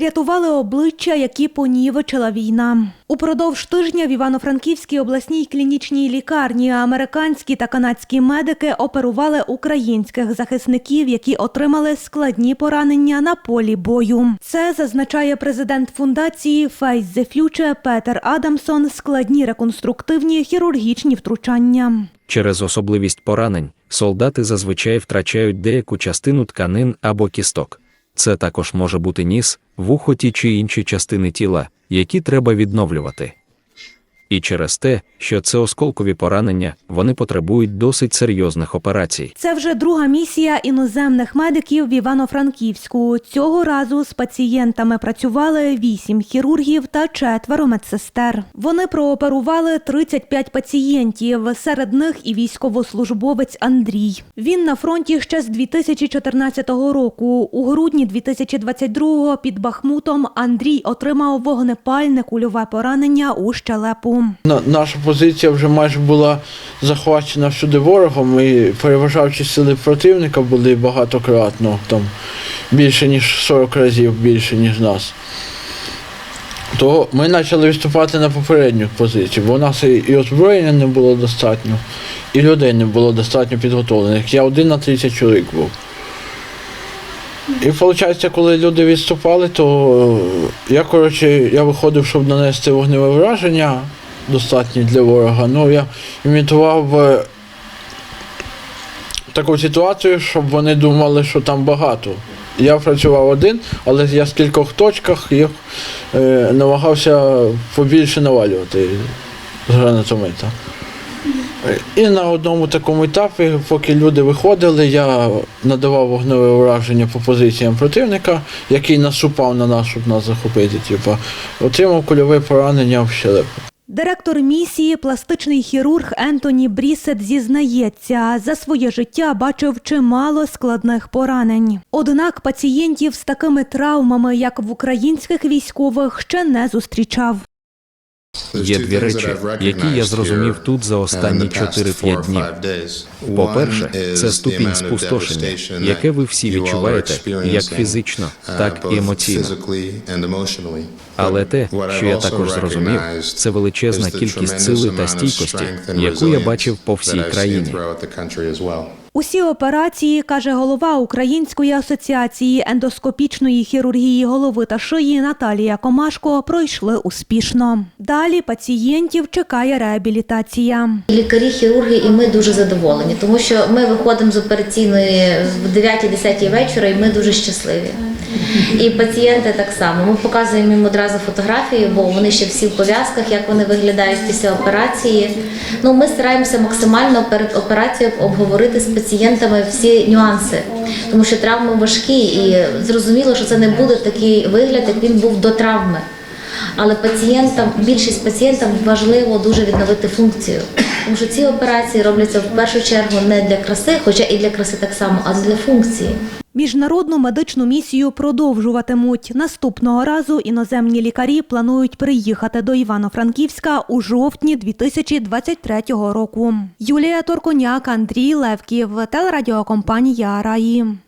Рятували обличчя, які понівечила війна. Упродовж тижня в Івано-Франківській обласній клінічній лікарні американські та канадські медики оперували українських захисників, які отримали складні поранення на полі бою. Це зазначає президент фундації Face the Future Петер Адамсон. Складні реконструктивні хірургічні втручання. Через особливість поранень солдати зазвичай втрачають деяку частину тканин або кісток. Це також може бути ніс, вухо ті чи інші частини тіла, які треба відновлювати. І через те, що це осколкові поранення, вони потребують досить серйозних операцій. Це вже друга місія іноземних медиків в Івано-Франківську. Цього разу з пацієнтами працювали вісім хірургів та четверо медсестер. Вони прооперували 35 пацієнтів. Серед них і військовослужбовець Андрій. Він на фронті ще з 2014 року. У грудні 2022-го під Бахмутом Андрій отримав вогнепальне кульове поранення у щелепу. На- Наша позиція вже майже була захвачена всюди ворогом, і переважаючі сили противника були багатократно, там більше ніж 40 разів більше, ніж нас. То ми почали відступати на попередню позицію, бо у нас і, озброєння не було достатньо, і людей не було достатньо підготовлених. Я один на 30 чоловік був. І виходить, коли люди відступали, то я, коротше, я виходив, щоб нанести вогневе враження достатнє для ворога. Ну, я імітував е, таку ситуацію, щоб вони думали, що там багато. Я працював один, але я в кількох точках їх е, намагався побільше навалювати з гранатомета. І на одному такому етапі, поки люди виходили, я надавав вогневе ураження по позиціям противника, який насупав на нас, щоб нас захопити. Типу, отримав кульове поранення в щелепу. Директор місії, пластичний хірург Ентоні Брісет зізнається, за своє життя бачив чимало складних поранень. Однак пацієнтів з такими травмами, як в українських військових, ще не зустрічав. Є дві речі, які я зрозумів тут за останні 4-5 днів. По-перше, це ступінь спустошення, яке ви всі відчуваєте, як фізично, так і емоційно. Але те, що я також зрозумів, це величезна кількість сили та стійкості, яку я бачив по всій країні. Усі операції, каже голова Української асоціації ендоскопічної хірургії голови та шиї Наталія Комашко, пройшли успішно. Далі пацієнтів чекає реабілітація. Лікарі, хірурги і ми дуже задоволені, тому що ми виходимо з операційної в 9-10 вечора, і ми дуже щасливі. І пацієнти так само. Ми показуємо їм одразу фотографії, бо вони ще всі в пов'язках, як вони виглядають після операції. Ну, ми стараємося максимально перед операцією обговорити з пацієнтами всі нюанси, тому що травми важкі, і зрозуміло, що це не буде такий вигляд, як він був до травми. Але пацієнтам, більшість пацієнтам важливо дуже відновити функцію. Тому що ці операції робляться в першу чергу не для краси, хоча і для краси так само, а для функції. Міжнародну медичну місію продовжуватимуть. Наступного разу іноземні лікарі планують приїхати до Івано-Франківська у жовтні 2023 року. Юлія Торконяк, Андрій Левків, телерадіокомпанія Раї.